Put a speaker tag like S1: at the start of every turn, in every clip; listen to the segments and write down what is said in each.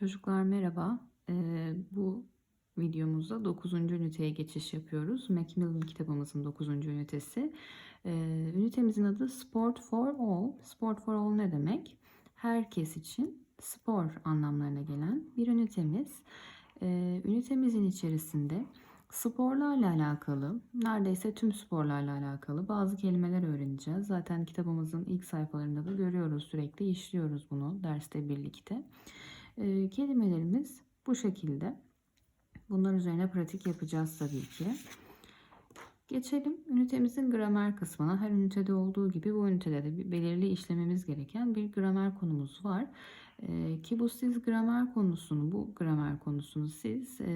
S1: Çocuklar merhaba. Ee, bu videomuzda 9. üniteye geçiş yapıyoruz. Macmillan kitabımızın 9. ünitesi. Ee, ünitemizin adı Sport for All. Sport for All ne demek? Herkes için spor anlamlarına gelen bir ünitemiz. Ee, ünitemizin içerisinde sporlarla alakalı, neredeyse tüm sporlarla alakalı bazı kelimeler öğreneceğiz. Zaten kitabımızın ilk sayfalarında da görüyoruz sürekli işliyoruz bunu derste birlikte. Ee, kelimelerimiz bu şekilde. Bunlar üzerine pratik yapacağız tabii ki. Geçelim ünitemizin gramer kısmına. Her ünitede olduğu gibi bu ünitede de bir belirli işlememiz gereken bir gramer konumuz var. Ee, ki bu siz gramer konusunu, bu gramer konusunu siz e,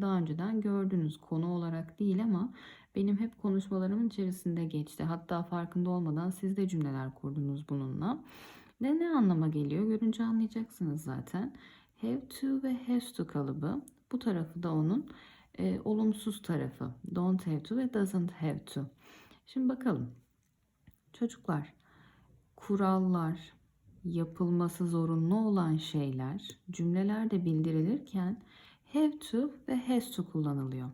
S1: daha önceden gördünüz konu olarak değil ama benim hep konuşmalarımın içerisinde geçti. Hatta farkında olmadan siz de cümleler kurdunuz bununla. Ne ne anlama geliyor? Görünce anlayacaksınız zaten. Have to ve has to kalıbı. Bu tarafı da onun e, olumsuz tarafı. Don't have to ve doesn't have to. Şimdi bakalım. Çocuklar, kurallar, yapılması zorunlu olan şeyler cümlelerde bildirilirken have to ve has to kullanılıyor.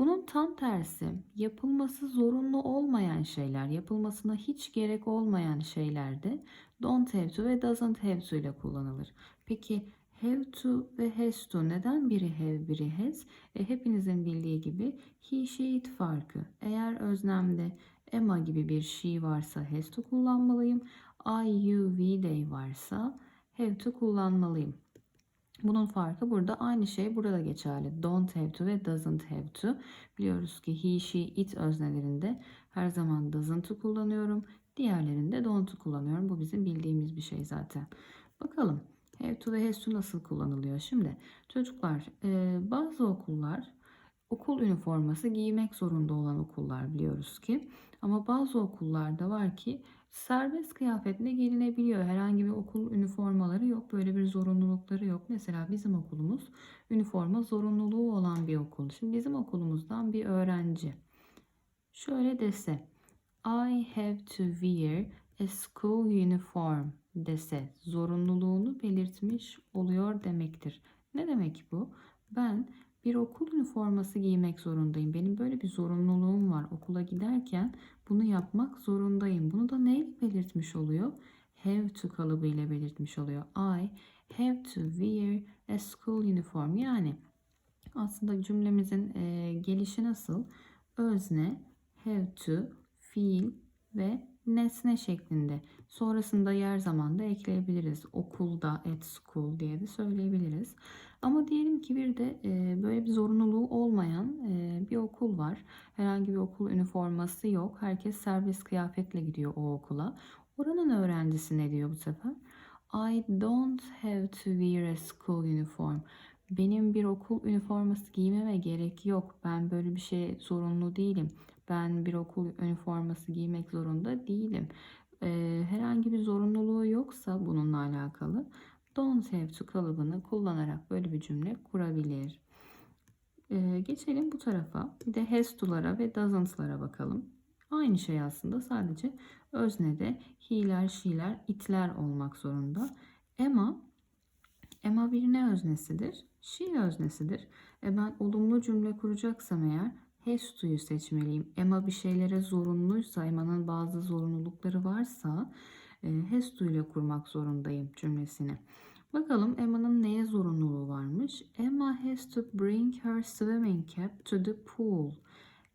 S1: Bunun tam tersi yapılması zorunlu olmayan şeyler, yapılmasına hiç gerek olmayan şeylerde don't have to ve doesn't have to ile kullanılır. Peki have to ve has to neden biri have biri has? E, hepinizin bildiği gibi he, she, it farkı. Eğer öznemde Emma gibi bir she varsa has to kullanmalıyım. I, you, we, they varsa have to kullanmalıyım. Bunun farkı burada aynı şey burada geçerli. Don't have to ve doesn't have to. Biliyoruz ki he, she, it öznelerinde her zaman doesn't'ı kullanıyorum. Diğerlerinde don't'u kullanıyorum. Bu bizim bildiğimiz bir şey zaten. Bakalım have to ve has to nasıl kullanılıyor? Şimdi çocuklar bazı okullar okul üniforması giymek zorunda olan okullar biliyoruz ki. Ama bazı okullarda var ki serbest kıyafetle gelinebiliyor. Herhangi bir okul üniformaları yok. Böyle bir zorunlulukları yok. Mesela bizim okulumuz üniforma zorunluluğu olan bir okul. Şimdi bizim okulumuzdan bir öğrenci şöyle dese I have to wear a school uniform dese zorunluluğunu belirtmiş oluyor demektir. Ne demek bu? Ben bir okul üniforması giymek zorundayım. Benim böyle bir zorunluluğum var. Okula giderken bunu yapmak zorundayım. Bunu da neyle belirtmiş oluyor? Have to kalıbı ile belirtmiş oluyor. I have to wear a school uniform. Yani aslında cümlemizin e, gelişi nasıl? Özne, have to, fiil ve nesne şeklinde. Sonrasında yer zamanda ekleyebiliriz. Okulda, at school diye de söyleyebiliriz. Ama diyelim ki bir de e, böyle bir zorunluluğu olmayan e, bir okul var. Herhangi bir okul üniforması yok. Herkes serbest kıyafetle gidiyor o okula. Oranın öğrencisi ne diyor bu sefer? I don't have to wear a school uniform. Benim bir okul üniforması giymeme gerek yok. Ben böyle bir şey zorunlu değilim. Ben bir okul üniforması giymek zorunda değilim. Ee, herhangi bir zorunluluğu yoksa bununla alakalı don't have to kalıbını kullanarak böyle bir cümle kurabilir. Ee, geçelim bu tarafa. Bir de has to'lara ve doesn't'lara bakalım. Aynı şey aslında sadece öznede he'ler, she'ler, it'ler olmak zorunda. Emma, Emma bir ne öznesidir? She öznesidir. E ben olumlu cümle kuracaksam eğer has to'yu seçmeliyim. Emma bir şeylere zorunluysa, Emma'nın bazı zorunlulukları varsa e, has to ile kurmak zorundayım cümlesini. Bakalım Emma'nın neye zorunluluğu varmış? Emma has to bring her swimming cap to the pool.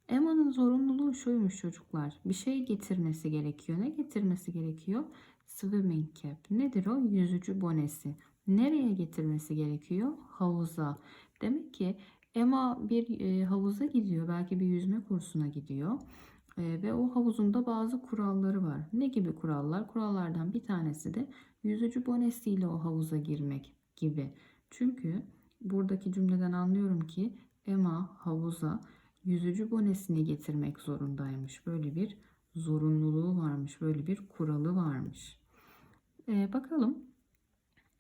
S1: Emma'nın zorunluluğu şuymuş çocuklar. Bir şey getirmesi gerekiyor. Ne getirmesi gerekiyor? Swimming cap. Nedir o? Yüzücü bonesi. Nereye getirmesi gerekiyor? Havuza. Demek ki Emma bir e, havuza gidiyor. Belki bir yüzme kursuna gidiyor. E, ve o havuzunda bazı kuralları var. Ne gibi kurallar? Kurallardan bir tanesi de yüzücü bonesiyle o havuza girmek gibi. Çünkü buradaki cümleden anlıyorum ki Emma havuza yüzücü bonesini getirmek zorundaymış. Böyle bir zorunluluğu varmış. Böyle bir kuralı varmış. E, bakalım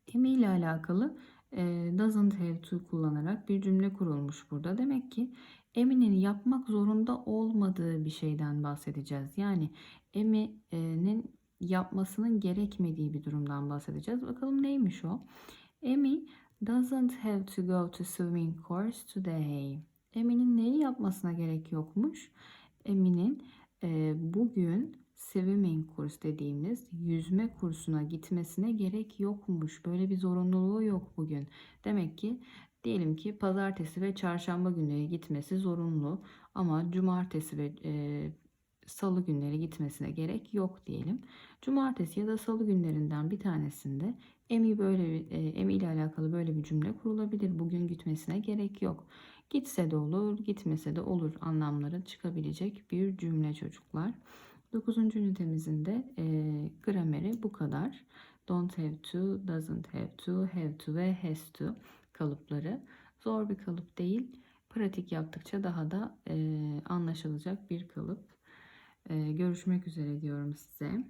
S1: İle alakalı e, doesn't have to kullanarak bir cümle kurulmuş burada. Demek ki Emi'nin yapmak zorunda olmadığı bir şeyden bahsedeceğiz. Yani Emi'nin yapmasının gerekmediği bir durumdan bahsedeceğiz. Bakalım neymiş o? Amy doesn't have to go to swimming course today. Emmy'nin neyi yapmasına gerek yokmuş? Emmy'nin e, bugün swimming kurs dediğimiz yüzme kursuna gitmesine gerek yokmuş. Böyle bir zorunluluğu yok bugün. Demek ki diyelim ki pazartesi ve çarşamba günleri gitmesi zorunlu ama cumartesi ve e, salı günleri gitmesine gerek yok diyelim. Cumartesi ya da salı günlerinden bir tanesinde Emi böyle e, Emi ile alakalı böyle bir cümle kurulabilir. Bugün gitmesine gerek yok. Gitse de olur, gitmese de olur anlamları çıkabilecek bir cümle çocuklar. 9. ünitemizin de e, grameri bu kadar. Don't have to, doesn't have to, have to ve has to kalıpları. Zor bir kalıp değil. Pratik yaptıkça daha da e, anlaşılacak bir kalıp. E, görüşmek üzere diyorum size.